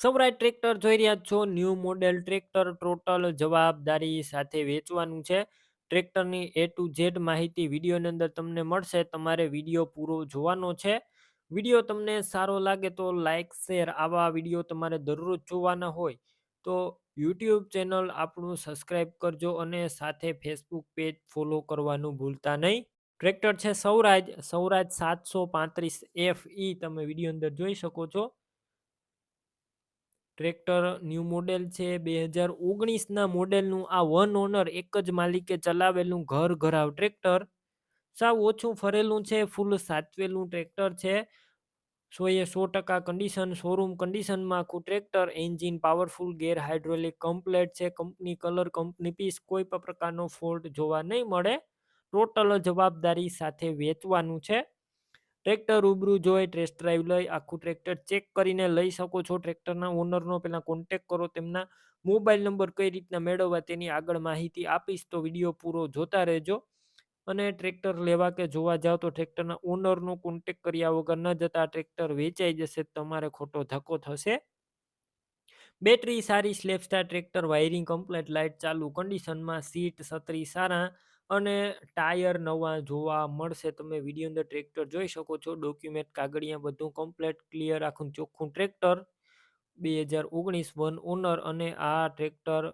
Swaraj tractor જોઈ રહ્યા છો. ન્યૂ મોડેલ ટ્રેક્ટર ટોટલ જવાબદારી સાથે વેચવાનું છે. ટ્રેક્ટરની એ ટુ ઝેડ માહિતી વિડીયોની અંદર તમને મળશે. તમારે વીડિયો પૂરો જોવાનો છે. વીડિયો તમને સારો લાગે તો લાઇક શેર આવા વીડિયો તમારે દરરોજ જોવાના હોય તો યુટ્યુબ ચેનલ આપણું સબસ્ક્રાઈબ કરજો અને સાથે ફેસબુક પેજ ફોલો કરવાનું ભૂલતા નહીં. ટ્રેક્ટર છે સૌરાજ સૌરાજ સાતસો પાંત્રીસ એફ ઈ તમે વીડિયો અંદર જોઈ શકો છો. ટ્રેક્ટર ન્યૂ મોડેલ છે, બે હજાર ઓગણીસના મોડેલનું આ વન ઓનર એક જ માલિકે ચલાવેલું ઘર ઘરાવ ટ્રેક્ટર. સાવ ઓછું ફરેલું છે, ફૂલ સાચવેલું ટ્રેક્ટર છે. સોએ સો ટકા કન્ડિશન શોરૂમ કન્ડિશનમાં આખું tractor engine powerful gear hydraulic complete છે કંપની કલર કંપની પીસ કોઈ પણ પ્રકારનો ફોલ્ટ જોવા નહીં મળે. ટોટલ જવાબદારી સાથે વેચવાનું છે. ટ્રેક્ટર રૂબરૂ જોઈ ટેસ્ટ ડ્રાઈવ લઈ, આખું ટ્રેક્ટર ચેક કરીને લઈ શકો છો. ટ્રેક્ટરના ઓનરનો પહેલાં કોન્ટેક કરો, તેમના મોબાઈલ નંબર કઈ રીતના મેળવવા તેની આગળ માહિતી આપીશ, તો વીડિયો પૂરો જોતા રહેજો. અને ટ્રેક્ટર લેવા કે જોવા જાઓ તો ટ્રેક્ટરના ઓનરનો કોન્ટેક કર્યા વગર ન જતા ટ્રેક્ટર વેચાઈ જશે, તમારે ખોટો ધક્કો થશે. બેટરી સારી સ્લેપસ્ટાર ટ્રેક્ટર વાયરિંગ કમ્પ્લેટ લાઇટ ચાલુ કન્ડિશનમાં સીટ છત્રી સારા અને ટાયર નવા જોવા મળશે. તમે વીડિયો અંદર ટ્રેક્ટર જોઈ શકો છો. ડોક્યુમેન્ટ કાગળિયા બધું કમ્પ્લેટ ક્લિયર આખું ચોખ્ખું ટ્રેક્ટર બે હજાર ઓગણીસ વન ઓનર અને આ ટ્રેક્ટર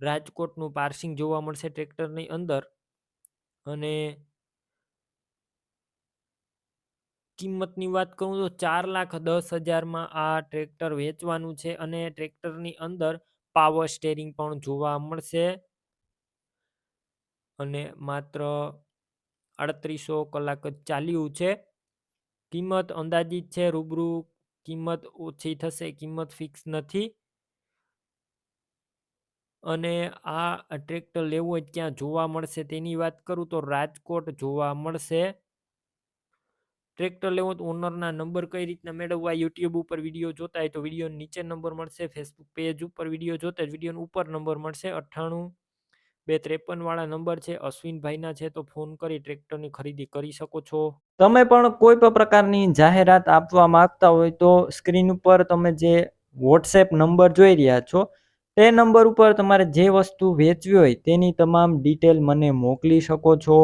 રાજકોટનું પાર્સિંગ જોવા મળશે ટ્રેક્ટરની અંદર. અને કિંમતની વાત કરું તો ચાર લાખ દસ હજારમાં આ ટ્રેક્ટર વેચવાનું છે અને ટ્રેક્ટરની અંદર પાવર સ્ટેરિંગ પણ જોવા મળશે. અને માત્ર આડત્રીસો કલાક જ ચાલ્યું છે. કિંમત અંદાજિત છે રૂબરૂ કિંમત ઓછી થશે, કિંમત ફિક્સ નથી. અને આ ટ્રેક્ટર લેવું હોય ક્યાં જોવા મળશે તેની વાત કરું તો રાજકોટ જોવા મળશે. ટ્રેક્ટર લેવું તો ઓનરના નંબર કઈ રીતના મેળવવા યુટ્યુબ ઉપર વીડિયો જોતા હોય તો વીડિયો નીચે નંબર મળશે ફેસબુક પેજ ઉપર વીડિયો જોતા જ વીડિયો ઉપર નંબર મળશે અઠ્ઠાણું બે ત્રેપન વાળા નંબર છે, અશ્વિનભાઈના છે, તો ફોન કરી ટ્રેક્ટરની ખરીદી કરી શકો છો. તમે પણ કોઈ પણ પ્રકારની જાહેરાત આપવા માંગતા હોય તો સ્ક્રીન ઉપર તમે જે વોટ્સએપ નંબર જોઈ રહ્યા છો, તે નંબર ઉપર તમારે જે વસ્તુ વેચવી હોય તેની તમામ ડિટેલ મને મોકલી શકો છો.